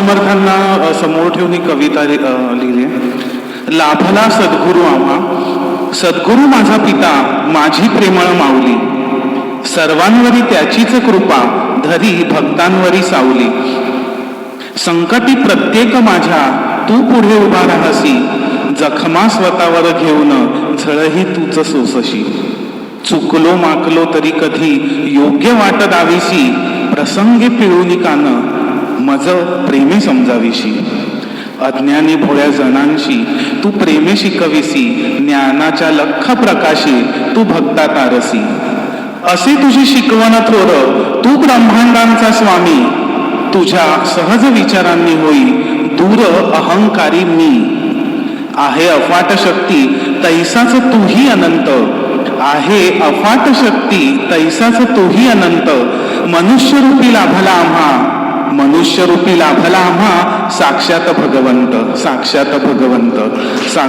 समर्थांना समोर ठेवून ही कविता लि- लिहिली आहे. लाभला सद्गुरू आम्हा. सद्गुरू माझा पिता माझी प्रेमळ माऊली. सर्वांवरी त्याचीच कृपा धरी भक्तांवरी सावली. संकटी प्रत्येक माझ्या तू पुढे उभा राहसी. जखमा स्वतःवर घेऊन झळही तूच सोसशी. चुकलो माकलो तरी कधी योग्य वाट दावीसी. प्रसंगी पिळूनी कान मज प्रेमे समजावीशी अज्ञानी भोळ्या जणांशी तू प्रेमे शिकविसी ज्ञानाच्या लख प्रकाशी तू भक्ता तारसी. असे तुझी शिकवण थोर तू ब्रह्मांडांचा स्वामी तुझ्या सहज विचारांनी होई दूर अहंकारी मी. आहे अफाट शक्ती तैसाच तूही अनंत. आहे अफाट शक्ती तैसाच तूही अनंत. मनुष्य रूपी लाभला आम्हा. मनुष्य रूपी लाभला आम्हा. साक्षात भगवंत साक्षात भगवंत. सा